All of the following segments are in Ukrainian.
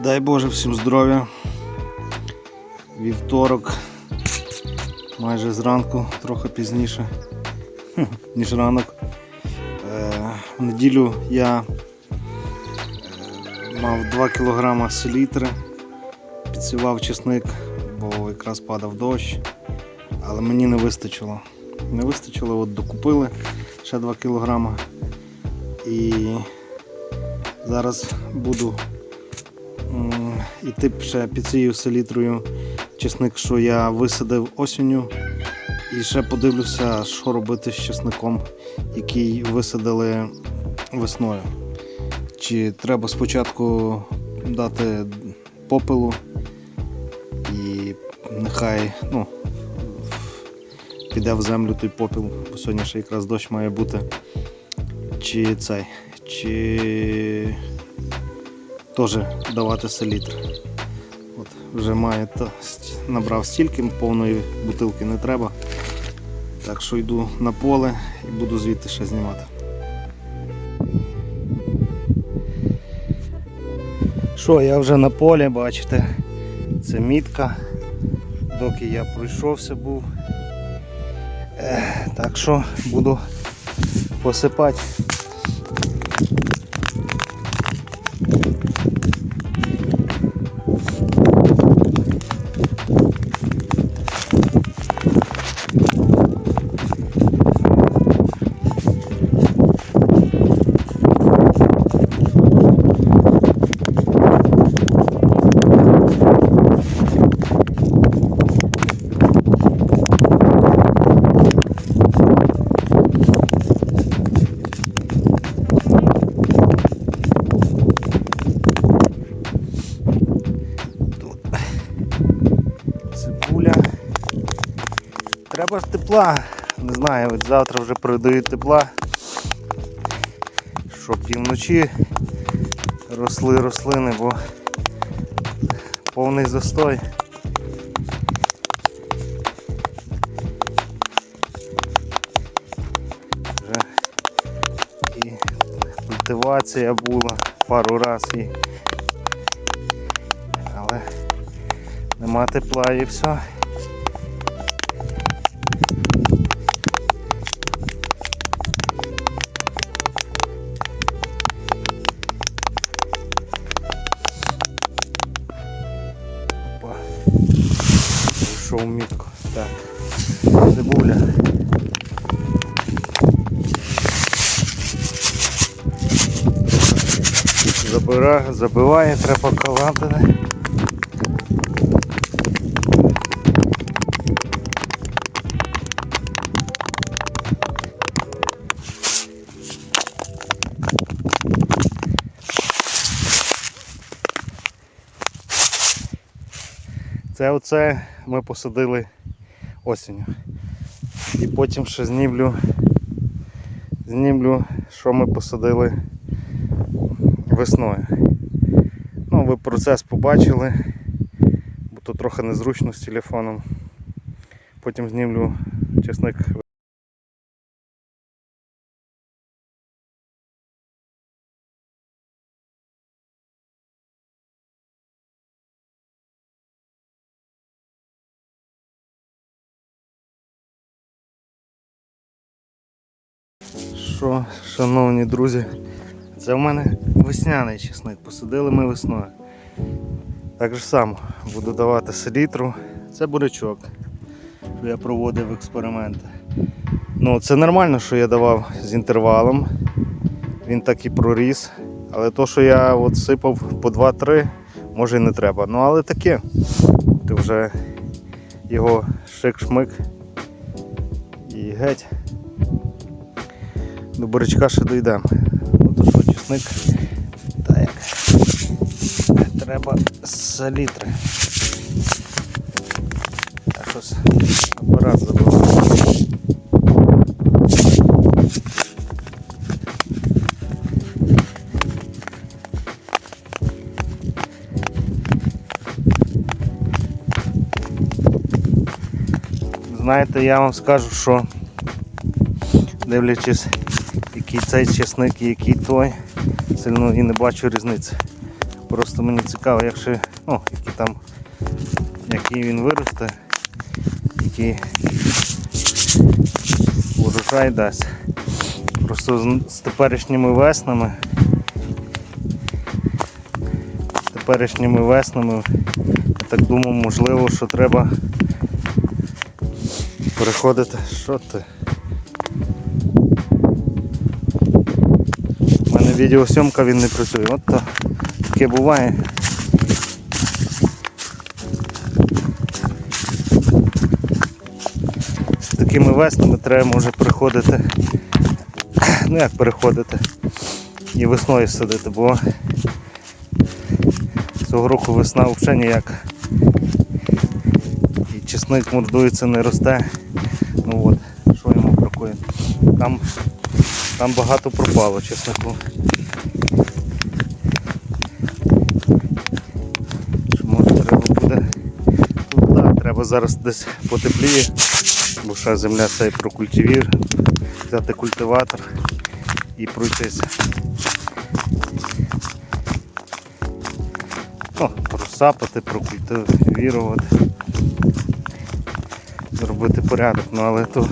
Дай Боже всім здоров'я. Вівторок, майже зранку, трохи пізніше, ніж ранок. Е, в неділю я е, мав 2 кг селітри, підсівав чесник, бо якраз падав дощ, але мені не вистачило. Не вистачило, от докупили ще 2 кг. І зараз буду м, іти ще цією селітрою чесник, що я висадив осінню. І ще подивлюся, що робити з чесником, який висадили весною. Чи треба спочатку дати попелу і нехай ну, піде в землю той попіл, бо сьогодні ще якраз дощ має бути. Чи цей, чи теж давати селітр. От, вже має та, набрав стільки, повної бутилки не треба. Так що йду на поле і буду звідти ще знімати. Що, я вже на полі, бачите, це мітка, доки я пройшовся був. Так що буду посипати. Тут цибуля. Треба ж тепла. Не знаю, от завтра вже передають тепла. Щоб півночі росли рослини, бо повний застой. Вже і культивація була пару разів і але нема тепла і все. Прийшов мітку. Так. Цибуля. Забира, забиває, треба калатити. Це оце ми посадили осінню. І потім ще знімлю, знімлю, що ми посадили весною. Ну, ви процес побачили, бо тут трохи незручно з телефоном. Потім знімлю чесник. Що, шановні друзі, це в мене весняний чесник. Посадили ми весною. Так же само буду давати селітру. Це бурячок, що я проводив експерименти. Ну, це нормально, що я давав з інтервалом. Він так і проріс. Але то, що я от сипав по 2-3, може і не треба. Ну але таке. Ти вже його шик-шмик і геть. До бурячка ще дійдемо. Ну то що, чесник. Та як. Треба селітри. А щось апарат забив. Знаєте, я вам скажу, що дивлячись, який цей чесник який той, сильно і не бачу різниці. Просто мені цікаво, якщо, ну, який там, який він виросте, який урожай дасть. Просто з, теперішніми веснами. З теперішніми веснами, я так думаю, можливо, що треба переходити. Що ти? Відеосйомка він не працює. От то таке буває. З такими веснами треба може переходити. Ну як переходити? І весною садити, бо цього року весна взагалі ніяка. І чесник мордується, не росте. Ну от, що йому бракує. Там, там багато пропало чеснику. Що може треба буде. Тут так, треба зараз десь потепліє, бо ще земля цей прокультивір, взяти культиватор і пройтися. Ну, просапати, прокультивірувати, зробити порядок, ну але то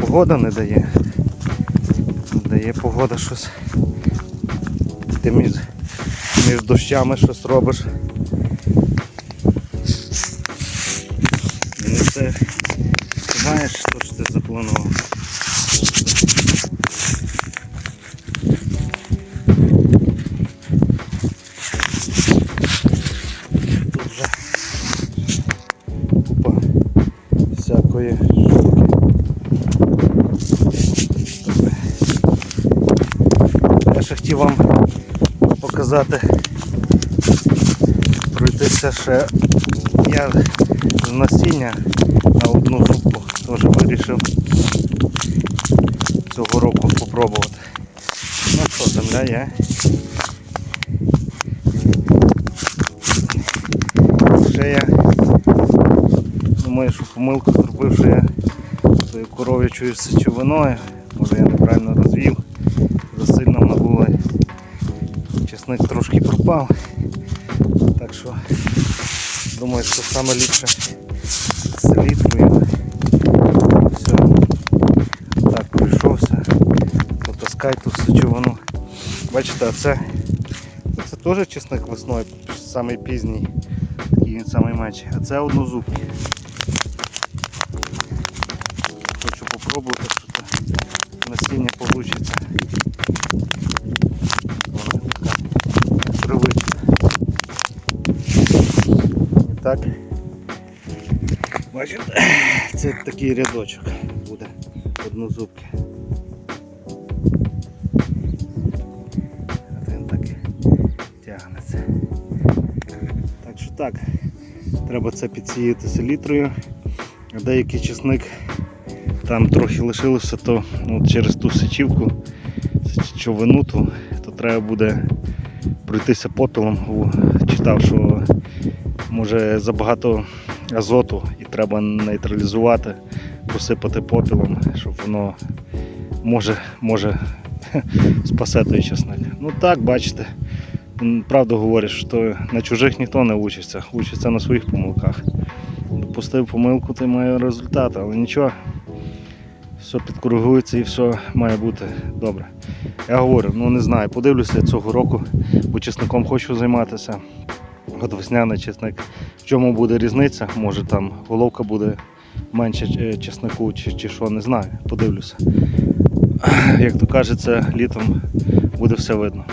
погода не дає. Не дає погода щось. Ти між, між дощами щось робиш. Все знаєш, що ж ти запланував. Тут купа всякої штуки. Я хотів вам показати, пройтися ще я насіння на одну зубку теж вирішив цього року спробувати. Ну що, земля є. Ще я думаю, що помилку зробив, що я тою коров'ячою сечовиною, може я неправильно розвів, засильно набули. Чесник трошки пропав. Так що думаю, що саме ліпше селітрою. Все. Так, пройшовся. Потаскай ту сечовину. Бачите, а це, це теж чесник весною, самий пізній, такий він самий менший. А це однозубки. Хочу попробувати, що це насіння вийде. Вона така привична. І так. Бачите, це такий рядочок буде однозубки. От він так тягнеться. Так що так, треба це підсіяти селітрою. А Деякий чесник там трохи лишилося, то ну, через ту сечівку, сечовину, то, то треба буде пройтися попелом. О, Читав, що може забагато азоту і треба нейтралізувати, посипати попелом, щоб воно може, може спасе той чесник. Ну так, бачите. Правду говорять, що на чужих ніхто не учиться, учиться на своїх помилках. Допустив помилку, ти має результат, але нічого. Все підкоригується і все має бути добре. Я говорю, ну не знаю, подивлюся цього року, бо чесником хочу займатися. От весняний чесник. В чому буде різниця? Може там головка буде менше е, чеснику чи, чи що, не знаю. Подивлюся. Як то кажеться, літом буде все видно.